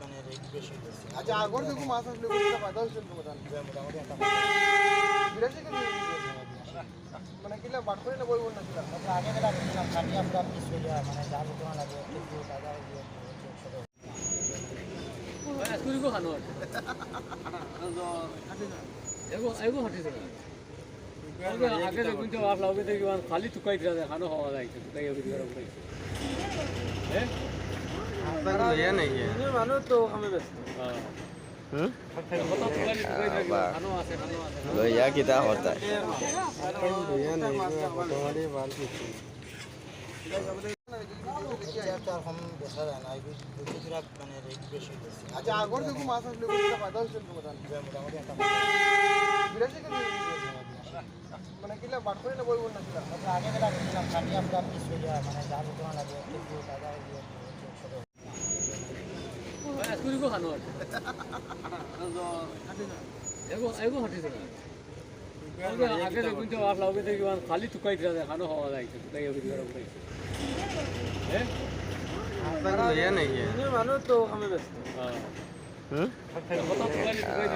মানে আচ্ছা বুঝতে একটা মানে কিলা বাট করে না না কিলা আগে বেলা পিস হয়ে যায় মানে যা লাগে টাকা দিয়ে ছোটো কুড়িকো খানো এগো এগো হটিছে আগে দেখুন তো আপ লাউকে দেখি খালি টুকাই দিলা দেখানো হওয়া যায় টুকাই হ্যাঁ লইয়া কিতা হতা চেয়ারটা এখন বেচা যায় না এই দুইটা রেট বেশি হয়েছে আচ্ছা মাছ আসলে মোটামুটি একটা বিরাশি কেজি মানে কিলা বাট করে না বইব না কিলা আমরা আগে বেলা দেখছিলাম কাটিয়া হয়ে যায় খানো খালি টুকাই দিলা যায় টুকাই হবে দিবার উপরে হ্যাঁ মানুষ তো আমি ব্যস্ত। হ্যাঁ হুম কথা টুকাই